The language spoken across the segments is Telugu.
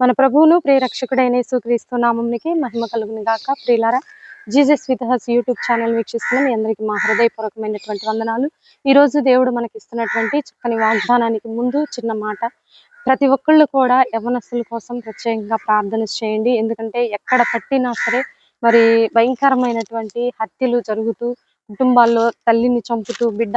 మన ప్రభువును ప్రియరక్షకుడైన యేసుక్రీస్తు నామంనికి మహిమ కలుగుని గాక. ప్రియులారా జీజస్ వితహస్ యూట్యూబ్ ఛానల్ వీక్షిస్తున్న మీ అందరికీ మా హృదయపూర్వకమైనటువంటి వందనాలు. ఈ రోజు దేవుడు మనకి ఇస్తున్నటువంటి చక్కని వాగ్దానానికి ముందు చిన్న మాట. ప్రతి ఒక్కళ్ళు కూడా యవనస్తుల కోసం ప్రత్యేకంగా ప్రార్థన చేయండి. ఎందుకంటే ఎక్కడ పట్టినా సరే మరి భయంకరమైనటువంటి హత్యలు జరుగుతూ కుటుంబాల్లో తల్లిని చంపుతూ బిడ్డ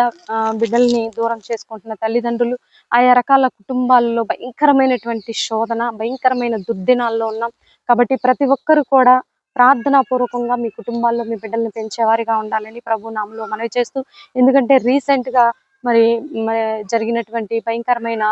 బిడ్డల్ని దూరం చేసుకుంటున్న తల్లిదండ్రులు ఆయా రకాల కుటుంబాల్లో భయంకరమైనటువంటి శోధన భయంకరమైన దుర్దినాల్లో ఉన్నాం. కాబట్టి ప్రతి ఒక్కరు కూడా ప్రార్థనాపూర్వకంగా మీ కుటుంబాల్లో మీ బిడ్డల్ని పెంచేవారిగా ఉండాలని ప్రభు నామలో మనవి చేస్తూ ఎందుకంటే రీసెంట్గా మరి మరి జరిగినటువంటి భయంకరమైన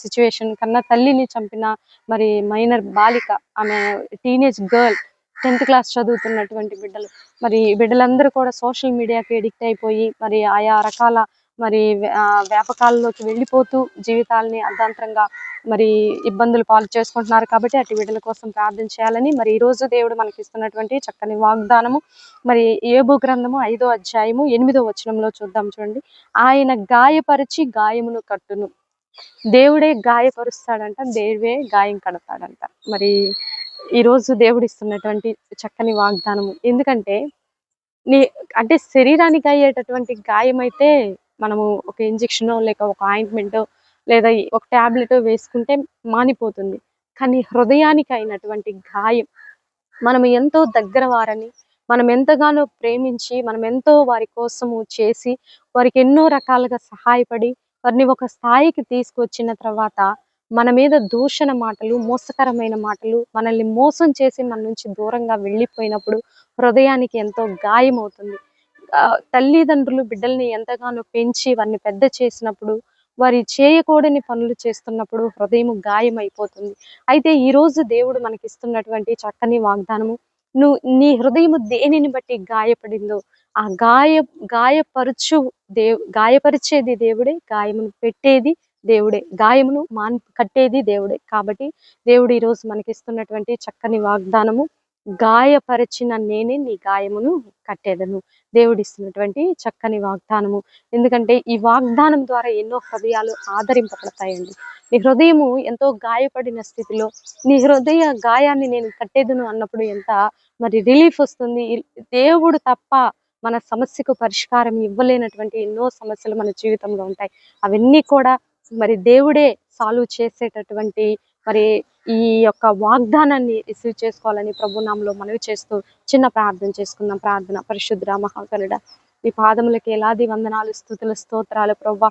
సిచ్యువేషన్ కన్నా తల్లిని చంపిన మరి మైనర్ బాలిక ఆమె టీనేజ్ గర్ల్ టెన్త్ క్లాస్ చదువుతున్నటువంటి బిడ్డలు. మరి బిడ్డలందరూ కూడా సోషల్ మీడియాకి ఎడిక్ట్ అయిపోయి మరి ఆయా రకాల మరి ఆ, వ్యాపకాల్లోకి వెళ్ళిపోతూ జీవితాలని అర్ధాంతరంగా మరి ఇబ్బందులు పాలు చేసుకుంటున్నారు కాబట్టి అటు బిడ్డల కోసం ప్రార్థన చేయాలని మరి ఈ రోజు దేవుడు మనకి ఇస్తున్నటువంటి చక్కని వాగ్దానము. మరి ఏబు గ్రంథము ఐదో అధ్యాయము ఎనిమిదో వచనంలో చూద్దాం చూడండి. ఆయన గాయపరిచి గాయమును కట్టును. దేవుడే గాయపరుస్తాడంట దేవుడే గాయం కడతాడంట. మరి ఈరోజు రోజు దేవుడు ఇస్తున్నటువంటి చక్కని వాగ్దానము. ఎందుకంటే నీ అంటే శరీరానికి అయ్యేటటువంటి గాయం అయితే మనము ఒక ఇంజెక్షన్ లేక ఒక ఆయింట్మెంట్ లేదా ఒక టాబ్లెట్ వేసుకుంటే మానిపోతుంది. కానీ హృదయానికి అయినటువంటి గాయం మనం ఎంతో దగ్గర వారని మనం ఎంతగానో ప్రేమించి మనం ఎంతో వారి కోసము చేసి వారికి ఎన్నో రకాలుగా సహాయపడి వారిని ఒక స్థాయికి తీసుకొచ్చిన తర్వాత మన మీద దూషణ మాటలు మోసకరమైన మాటలు మనల్ని మోసం చేసి మన నుంచి దూరంగా వెళ్ళిపోయినప్పుడు హృదయానికి ఎంతో గాయం అవుతుంది తల్లిదండ్రులు బిడ్డల్ని ఎంతగానో పెంచి వారిని పెద్ద చేసినప్పుడు వారి చేయకూడని పనులు చేస్తున్నప్పుడు హృదయం గాయం అయిపోతుంది అయితే ఈ రోజు దేవుడు మనకి ఇస్తున్నటువంటి చక్కని వాగ్దానము నువ్వు నీ హృదయము దేనిని బట్టి గాయపడిందో ఆ గాయ గాయపరచు దేవ్ గాయపరిచేది దేవుడే గాయమును పెట్టేది దేవుడే. గాయమును మాన్ కట్టేది దేవుడే. కాబట్టి దేవుడు ఈరోజు రోజు మనకి ఇస్తున్నటువంటి చక్కని వాగ్దానము గాయపరిచిన నేనే నీ గాయమును కట్టేదను. దేవుడు ఇస్తున్నటువంటి చక్కని వాగ్దానము. ఎందుకంటే ఈ వాగ్దానం ద్వారా ఎన్నో హృదయాలు ఆదరింపబడతాయండి. నీ హృదయము ఎంతో గాయపడిన స్థితిలో నీ హృదయ గాయాన్ని నేను కట్టేదను అన్నప్పుడు ఎంత మరి రిలీఫ్ వస్తుంది. దేవుడు తప్ప మన సమస్యకు పరిష్కారం ఇవ్వలేనటువంటి ఎన్నో సమస్యలు మన జీవితంలో ఉంటాయి. అవన్నీ కూడా మరి దేవుడే సాల్వ్ చేసేటటువంటి మరి ఈ యొక్క వాగ్దానాన్ని రిసీవ్ చేసుకోవాలని ప్రభునామంలో మనవి చేస్తూ చిన్న ప్రార్థన చేసుకుందాం. ప్రార్థన. పరిశుద్ధ మహాకరుడ ఈ పాదములకి ఎలాది వందనాలు స్థుతులు స్తోత్రాలు ప్రభా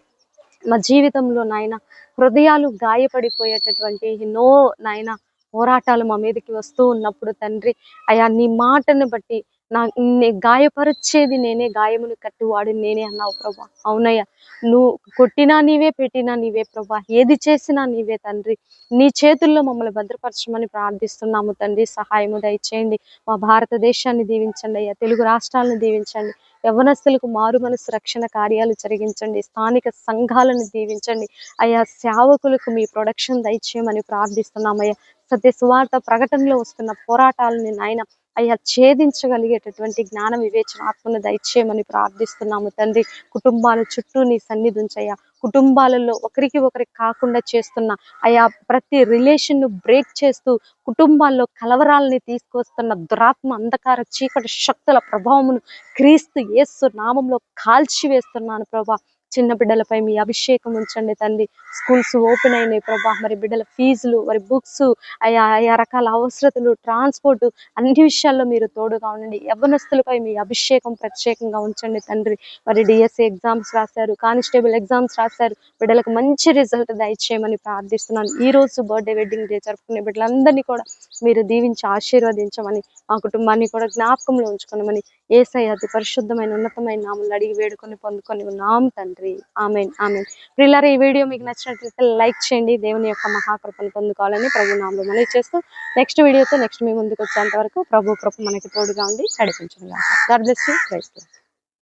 మా జీవితంలో నాయన హృదయాలు గాయపడిపోయేటటువంటి ఎన్నో నాయన పోరాటాలు మా మీదకి వస్తూ ఉన్నప్పుడు తండ్రి అయా నీ మాటను బట్టి నా నే గాయపరిచేది నేనే గాయమును కట్టువాడు నేనే అన్నావు ప్రభా. అవునయ్యా నువ్వు కొట్టినా నీవే పెట్టినా నీవే ప్రభా. ఏది చేసినా నీవే తండ్రి. నీ చేతుల్లో మమ్మల్ని భద్రపరచమని ప్రార్థిస్తున్నాము తండ్రి. సహాయము దయచేయండి. మా భారతదేశాన్ని దీవించండి అయ్యా. తెలుగు రాష్ట్రాలను దీవించండి. యవనస్తులకు మారు మనసు రక్షణ కార్యాలు జరిగించండి. స్థానిక సంఘాలను దీవించండి. అయ్యా సేవకులకు మీ ప్రొడక్షన్ దయచేయమని ప్రార్థిస్తున్నామయ్యా. సత్య సువార్త ప్రకటనలో వస్తున్న పోరాటాలని నాయన అయ్యా ఛేదించగలిగేటటువంటి జ్ఞానం వివేచన ఆత్మను దయచేయమని ప్రార్థిస్తున్నాము తండ్రి. కుటుంబాల చుట్టూ నీ సన్నిధి ఉంచయ్యా కుటుంబాలలో ఒకరికి ఒకరికి కాకుండా చేస్తున్న అయా ప్రతి రిలేషన్ను బ్రేక్ చేస్తూ కుటుంబాల్లో కలవరాలని తీసుకొస్తున్న దురాత్మ అంధకార చీకటి శక్తుల ప్రభావమును క్రీస్తు యేసు నామంలో కాల్చివేస్తున్నాను ప్రభా. చిన్న బిడ్డలపై మీ అభిషేకం ఉంచండి తండ్రి స్కూల్స్ ఓపెన్ అయినాయి ప్రభా. మరి బిడ్డల ఫీజులు మరి బుక్స్ ఆయా ఆయా రకాల అవసరతలు ట్రాన్స్పోర్ట్ అన్ని విషయాల్లో మీరు తోడుగా ఉండండి. యవ్వనస్తులపై మీ అభిషేకం ప్రత్యేకంగా ఉంచండి తండ్రి. మరి డిఎస్సి ఎగ్జామ్స్ రాశారు కానిస్టేబుల్ ఎగ్జామ్స్ రాశారు. బిడ్డలకు మంచి రిజల్ట్ దయచేయమని ప్రార్థిస్తున్నాను. ఈ రోజు బర్త్డే వెడ్డింగ్ డే జరుపుకునే బిడ్డలందరినీ కూడా మీరు దీవించి ఆశీర్వదించమని మా కుటుంబాన్ని కూడా జ్ఞాపకంలో ఉంచుకున్నామని ఏసై అతి పరిశుద్ధమైన ఉన్నతమైన నామలు అడిగి వేడుకొని పొందుకొని ఉన్నాం తండ్రి. Amen amen. ప్రిల్లర్ ఈ వీడియో మీకు నచ్చినట్లయితే లైక్ చేయండి. దేవుని యొక్క మహాకృపను పొందుకోవాలని ప్రభు నామలు మనవి చేస్తూ నెక్స్ట్ వీడియోతో నెక్స్ట్ మీ ముందుకు వచ్చేంత వరకు ప్రభు కృప మనకి తోడుగా ఉండి నడిపించండి గాడ్ బ్లెస్ యూ.